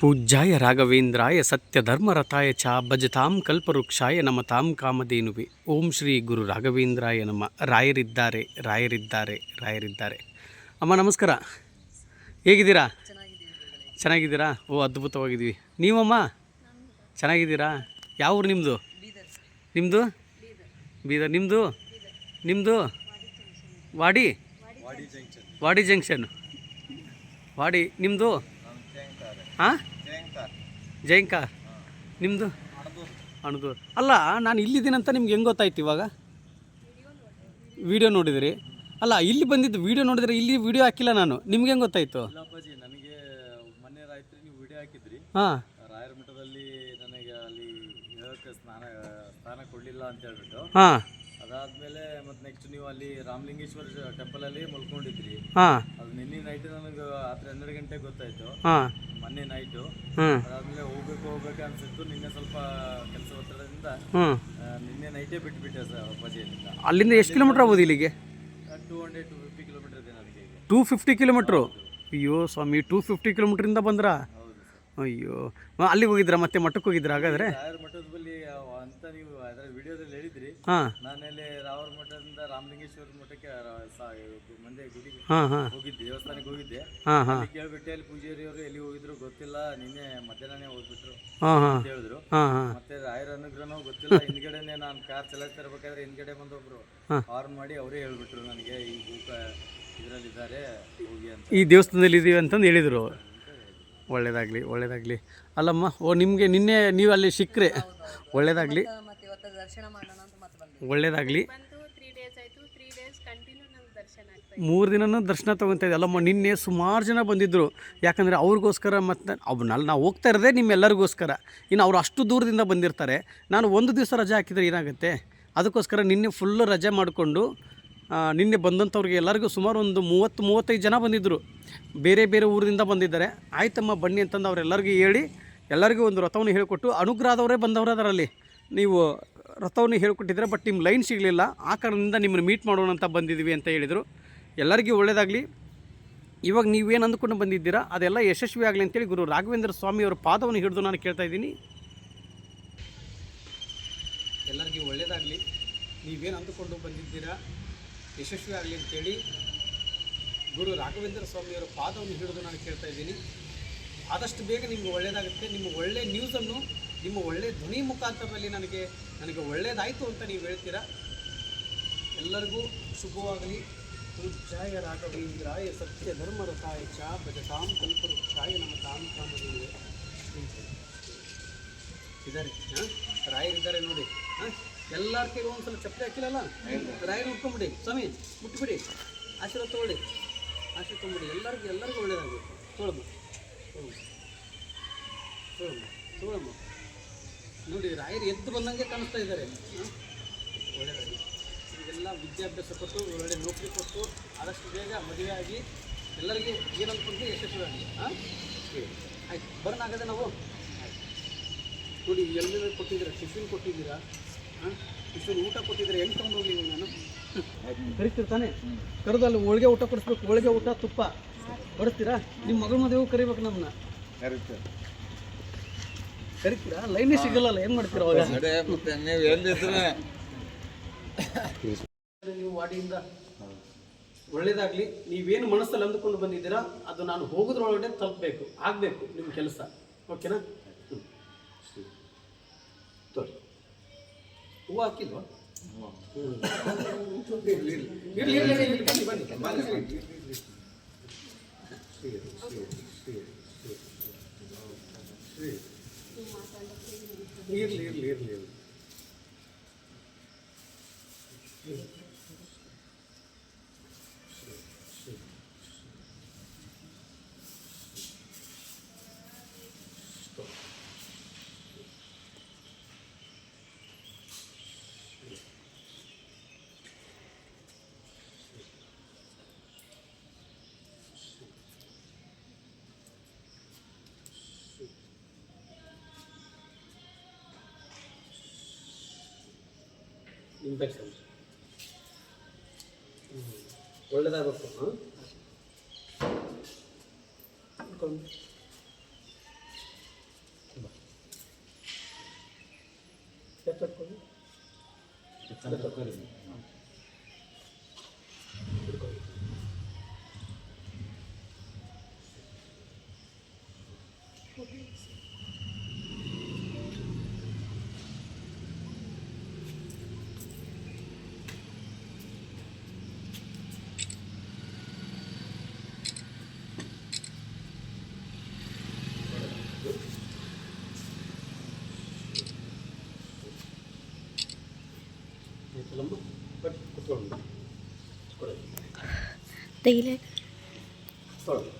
ಪೂಜ್ಯಾಯ ರಾಘವೇಂದ್ರಾಯ ಸತ್ಯಧರ್ಮರಥಾಯ ಚ ಭಜತಾಂ ಕಲ್ಪವೃಕ್ಷಾಯ ನಮತಾಂ ಕಾಮಧೇನುವೆ. ಓಂ ಶ್ರೀ ಗುರು ರಾಘವೇಂದ್ರಾಯ ನಮ್ಮ ರಾಯರಿದ್ದಾರೆ ರಾಯರಿದ್ದಾರೆ ರಾಯರಿದ್ದಾರೆ. ಅಮ್ಮ, ನಮಸ್ಕಾರ. ಹೇಗಿದ್ದೀರಾ? ಚೆನ್ನಾಗಿದ್ದೀರಾ? ಓ, ಅದ್ಭುತವಾಗಿದ್ದೀವಿ. ನೀವಮ್ಮ? ಚೆನ್ನಾಗಿದ್ದೀರಾ? ಯಾವ ಊರು ನಿಮ್ಮದು ನಿಮ್ಮದು ಬೀದರ್. ನಿಮ್ಮದು ನಿಮ್ಮದು ವಾಡಿ? ವಾಡಿ ಜಂಕ್ಷನ್. ವಾಡಿ ನಿಮ್ಮದು ಹಾಂ ಜಯಂಕ. ನಿಮ್ಮದು ಅಣದೂರು. ಅಲ್ಲ ನಾನು ಇಲ್ಲಿದ್ದೀನಂತ ನಿಮ್ಗೆ ಹೆಂಗೆ ಗೊತ್ತಾಯ್ತು ಇವಾಗ? ವಿಡಿಯೋ ನೋಡಿದಿರಿ. ಅಲ್ಲ ಇಲ್ಲಿ ಬಂದಿದ್ದು ವಿಡಿಯೋ ನೋಡಿದ್ರೆ ಇಲ್ಲಿ ವಿಡಿಯೋ ಹಾಕಿಲ್ಲ ನಾನು. ನಿಮ್ಗೆ ಹೆಂಗೆ ಗೊತ್ತಾಯ್ತು? ನನಗೆ ಮೊನ್ನೆ ರಾತ್ರಿ ನೀವು ವಿಡಿಯೋ ಹಾಕಿದ್ರಿ. ಹಾಂ. ರಾಯರ ಮಠದಲ್ಲಿ ನನಗೆ ಅಲ್ಲಿ ಹೇಳಕ್ಕೆ ಸ್ನಾನ ಸ್ನಾನ ಕೊಡಲಿಲ್ಲ ಅಂತ ಹೇಳ್ಬಿಟ್ಟು. ಹಾಂ. ಅದಾದ್ಮೇಲೆ ಮತ್ತೆ ನೆಕ್ಸ್ಟ್ ನೀವು ಅಲ್ಲಿ ರಾಮಲಿಂಗೇಶ್ವರ ಟೆಂಪಲಲ್ಲಿ ಮಲ್ಕೊಂಡಿದ್ರಿ. ಹಾಂ. ಅದು ನಿನ್ನೆ ನೈಟ್ ನನಗೆ ರಾತ್ರಿ ಹನ್ನೆರಡು ಗಂಟೆ ಗೊತ್ತಾಯ್ತು. ಹಾಂ. ಮೊನ್ನೆ ನೈಟು ಹ್ಞೂ ಅದಾದ್ಮೇಲೆ ಹೋಗ್ಬೇಕು ಹೋಗ್ಬೇಕು ಅನ್ಸಿತ್ತು. ನಿನ್ನೆ ಸ್ವಲ್ಪ ಕೆಲಸ ಒತ್ತಡದಿಂದ ಹ್ಞೂ ನಿನ್ನೆ ನೈಟೇ ಬಿಟ್ಬಿಟ್ಟೆ ಸರ್ ಅಲ್ಲಿಂದ. ಎಷ್ಟು ಕಿಲೋಮೀಟ್ರ್ ಆಗ್ಬೋದು ಇಲ್ಲಿಗೆ? Two hundred to fifty kilometre ಇದೆ ನನಗೆ ಈಗ. ಟೂ ಫಿಫ್ಟಿ ಕಿಲೋಮೀಟ್ರು ಅಯ್ಯೋ ಸ್ವಾಮಿ ಟೂ ಫಿಫ್ಟಿ ಕಿಲೋಮೀಟ್ರಿಂದ ಬಂದ್ರಾ? ಹೌದು ಸರ್. ಅಯ್ಯೋ. ಅಲ್ಲಿಗೆ ಹೋಗಿದ್ರ ಮತ್ತೆ ಮಠಕ್ಕೆ ಹೋಗಿದ್ರ? ಹಾಗಾದ್ರೆ ಮಠದ ಬಳಿ ನೀವು ಅದರ ವಿಡಿಯೋದಲ್ಲಿ ಹೇಳಿದ್ರಿ. ಹಾಂ. ನಾನಲ್ಲಿ ರಾವರ ಮಠದಿಂದ ರಾಮಲಿಂಗೇಶ್ವರ ಮಠಕ್ಕೆ ಮಂದೆ ಗುಡಿಗೆ ಹಾಂ ಹಾಂ. ಹೋಗಿದ್ದೆ ದೇವಸ್ಥಾನಕ್ಕೆ ಹೋಗಿದ್ದೆ. ಹಾಂ ಹಾಂ. ಅಲ್ಲಿ ಕೇಳ್ಬಿಟ್ಟೆ ಅಲ್ಲಿ ಪೂಜಾರಿ ಅವರು ಎಲ್ಲಿ ಹೋಗಿದ್ರು ಗೊತ್ತಿಲ್ಲ ನಿನ್ನೆ ಮಧ್ಯಾಹ್ನನೇ ಹೋಗ್ಬಿಟ್ರು ಹಾಂ ಹೇಳಿದ್ರು. ಹಾಂ ಹಾಂ. ಮತ್ತೆ ರಾಯರ ಅನುಗ್ರಹನೂ ಗೊತ್ತಿಲ್ಲ ಹಿಂದ್ಗಡೆನೆ ನಾನು ಕಾರ್ ಚಲಾಯಿಸ್ತಾ ಇರ್ಬೇಕಾದ್ರೆ ಹಿಂದ್ಗಡೆ ಬಂದೊಬ್ರು ಹಾ. ಹಾರ್ನ್ ಮಾಡಿ ಅವರೇ ಹೇಳ್ಬಿಟ್ರು ನನಗೆ ಈ ಇದರಲ್ಲಿದ್ದಾರೆ ಹೋಗಿ ಅಂತ. ಈ ದೇವಸ್ಥಾನದಲ್ಲಿ ಇದೀವಿ ಅಂತಂದು ಹೇಳಿದರು ಒಳ್ಳೇದಾಗಲಿ ಒಳ್ಳೆಯದಾಗಲಿ ಅಲ್ಲಮ್ಮ, ಓ, ನಿಮಗೆ ನಿನ್ನೆ ನೀವು ಅಲ್ಲಿ ಸಿಕ್ಕರೆ. ಒಳ್ಳೆಯದಾಗಲಿ ಮತ್ತೆ ಆಗ್ತಾ ಮೂರು ದಿನನೂ ದರ್ಶನ ತೊಗೊತಾ ಇದೆ ಅಲ್ಲಮ್ಮ, ನಿನ್ನೆ ಸುಮಾರು ಜನ ಬಂದಿದ್ದರು ಯಾಕಂದರೆ ಅವ್ರಿಗೋಸ್ಕರ ಮತ್ತು ಅವ್ನಲ್ಲಿ ನಾವು ಹೋಗ್ತಾ ಇರೋದೇ ನಿಮ್ಮೆಲ್ಲರಿಗೋಸ್ಕರ. ಇನ್ನು ಅವ್ರು ಅಷ್ಟು ದೂರದಿಂದ ಬಂದಿರ್ತಾರೆ. ನಾನು ಒಂದು ದಿವಸ ರಜೆ ಹಾಕಿದರೆ ಏನಾಗುತ್ತೆ? ಅದಕ್ಕೋಸ್ಕರ ನಿನ್ನೆ ಫುಲ್ಲು ರಜೆ ಮಾಡಿಕೊಂಡು ನಿನ್ನೆ ಬಂದಂಥವ್ರಿಗೆ ಎಲ್ಲರಿಗೂ ಸುಮಾರು ಒಂದು ಮೂವತ್ತು, ಮೂವತ್ತೈದು ಜನ ಬಂದಿದ್ದರು. ಬೇರೆ ಬೇರೆ ಊರಿಂದ ಬಂದಿದ್ದಾರೆ. ಆಯ್ತಮ್ಮ, ಬನ್ನಿ ಅಂತಂದು ಅವರೆಲ್ಲರಿಗೂ ಹೇಳಿ, ಎಲ್ಲರಿಗೂ ಒಂದು ರಥವನ್ನು ಹೇಳಿಕೊಟ್ಟು, ಅನುಗ್ರಹದವರೇ ಬಂದವರು ಅದರಲ್ಲಿ. ನೀವು ರಥವನ್ನು ಹೇಳಿಕೊಟ್ಟಿದ್ರೆ, ಬಟ್ ನಿಮ್ಮ ಲೈನ್ ಸಿಗಲಿಲ್ಲ. ಆ ಕಾರಣದಿಂದ ನಿಮ್ಮನ್ನು ಮೀಟ್ ಮಾಡೋಣ ಅಂತ ಬಂದಿದ್ದೀವಿ ಅಂತ ಹೇಳಿದರು. ಎಲ್ಲರಿಗೂ ಒಳ್ಳೆಯದಾಗಲಿ ಇವಾಗ ನೀವೇನು ಅಂದ್ಕೊಂಡು ಬಂದಿದ್ದೀರಾ? ಅದೆಲ್ಲ ಯಶಸ್ವಿ ಆಗಲಿ ಅಂತೇಳಿ ಗುರು ರಾಘವೇಂದ್ರ ಸ್ವಾಮಿಯವರ ಪಾದವನ್ನು ಹಿಡಿದು ನಾನು ಕೇಳ್ತಾ ಇದ್ದೀನಿ. ಎಲ್ಲರಿಗೂ ಒಳ್ಳೆಯದಾಗಲಿ ನೀವೇನು ಅಂದುಕೊಂಡು ಬಂದಿದ್ದೀರಾ? ಯಶಸ್ವಿ ಆಗಲಿ ಅಂತೇಳಿ ಗುರು ರಾಘವೇಂದ್ರ ಸ್ವಾಮಿಯವರ ಪಾದವನ್ನು ಹಿಡಿದು ನಾನು ಕೇಳ್ತಾ ಇದ್ದೀನಿ. ಆದಷ್ಟು ಬೇಗ ನಿಮ್ಗೆ ಒಳ್ಳೆಯದಾಗುತ್ತೆ ನಿಮ್ಮ ಒಳ್ಳೆಯ ನ್ಯೂಸನ್ನು ನಿಮ್ಮ ಒಳ್ಳೆಯ ಧ್ವನಿ ಮುಖಾಂತರದಲ್ಲಿ ನನಗೆ ನನಗೆ ಒಳ್ಳೆಯದಾಯಿತು ಅಂತ ನೀವು ಹೇಳ್ತೀರಾ? ಎಲ್ಲರಿಗೂ ಶುಭವಾಗಲಿ. ಪೂಜ್ಯಾಯ ರಾಘವೇಂದ್ರಾಯ ಸತ್ಯ ಧರ್ಮದ ತಾಯ ಚ ಕಲ್ಪರು ಕಲ್ಪವೃಕ್ಷಾಯ ನಮ್ಮ ತಾಮ್ ಕಾಮದೇವೆ ಇದ್ದಾರೆ ಹಾಂ? ರಾಯರಿದ್ದಾರೆ ನೋಡಿ. ಹಾಂ? ಎಲ್ಲರ ಕೈಗೂ ಒಂದ್ಸಲ ಚಪ್ಪಲಿ ಹಾಕಿಲ್ಲಲ್ಲ? ರಾಯರು ಉಟ್ಕೊಂಬಿಡಿ, ಸ್ವಾಮಿ, ಮುಟ್ಬಿಡಿ. ಆಶೀರ್ವಾದ ತೊಗೊಳ್ಳಿ. ಆಶೀರ್ವಾದ ತೊಗೊಂಬಿಡಿ ಎಲ್ಲರಿಗೂ ಎಲ್ಲರಿಗೂ ಒಳ್ಳೇದಾಗಬೇಕು ತೊಗೊಳಮ್ಮ ತೊಗೊಳಮ್ಮ ತೊಗೊಳಮ್ಮ ನೋಡಿ, ರಾಯರು ಎದ್ದು ಬಂದಂಗೆ ಕಾಣಿಸ್ತಾ ಇದ್ದಾರೆ. ಹಾಂ? ಒಳ್ಳೆಯದಾಗಿ ಇದೆಲ್ಲ ವಿದ್ಯಾಭ್ಯಾಸ ಕೊಟ್ಟು, ಒಳ್ಳೆ ನೌಕರಿ ಕೊಟ್ಟು, ಆದಷ್ಟು ಬೇಗ ಮದುವೆ ಆಗಿ ಎಲ್ಲರಿಗೂ ಏನಂತ ಅಂದ್ಕೊಂಡ್ರೆ ಯಶಸ್ವಿ ಆಗಲಿ ಹಾಂ ಆಯ್ತು. ಬರೋಣ ಆಗದೆ ನಾವು? ನೋಡಿ ಎಲ್ಲರೂ ಕೊಟ್ಟಿದ್ದೀರಾ? ಟಿಫಿನ್ ಕೊಟ್ಟಿದ್ದೀರಾ? ಹಾಂ ಊಟ ಕೊಟ್ಟಿದ್ರೆ ಹೆಂಗೆ ತೊಗೊಂಡು ಹೋಗ್ಲಿ ನಾನು? ಕರಿತಿರ್ತಾನೆ ಕರೆದು ಅಲ್ಲಿ ಹೋಳಿಗೆ ಊಟ ಕೊಡಿಸ್ಬೇಕು ಹೋಳಿಗೆ ಊಟ ತುಪ್ಪ. ಕೊಡಿಸ್ತೀರಾ? ನಿಮ್ಮ ಮಗಳ ಮದುವೆಗೂ ಕರಿಬೇಕು ನಮ್ಮನ್ನ. ಕರಿತೀರಾ. ಲೈನೇ ಸಿಗಲ್ಲ ಏನು ಮಾಡ್ತೀರಾ ಅವಾಗ? ನೀವು ವಾಡಿಯಿಂದ ಒಳ್ಳೇದಾಗ್ಲಿ ನೀವೇನು ಮನಸ್ಸಲ್ಲಿ ಅಂದುಕೊಂಡು ಬಂದಿದ್ದೀರಾ ಅದು ನಾನು ಹೋಗೋದ್ರೊಳಗಡೆ ತಲುಪಬೇಕು ಆಗಬೇಕು ನಿಮ್ಮ ಕೆಲಸ. ಓಕೆನಾ ಹ್ಞೂ ತೋರಿ ಹೂವು ಹಾಕಿಲ್ವಾ ಇರ್ಲಿ, ಇರ್ಲಿ. ಇರ್ಲಿ, ಇರ್ಲಿ, Impecciones. ¿Cuál es la ropa? ¿Cuál es la ropa? ¿Cuál es. ತೆಗಿಲೆ ತೊಗೊಳ್ಳಿ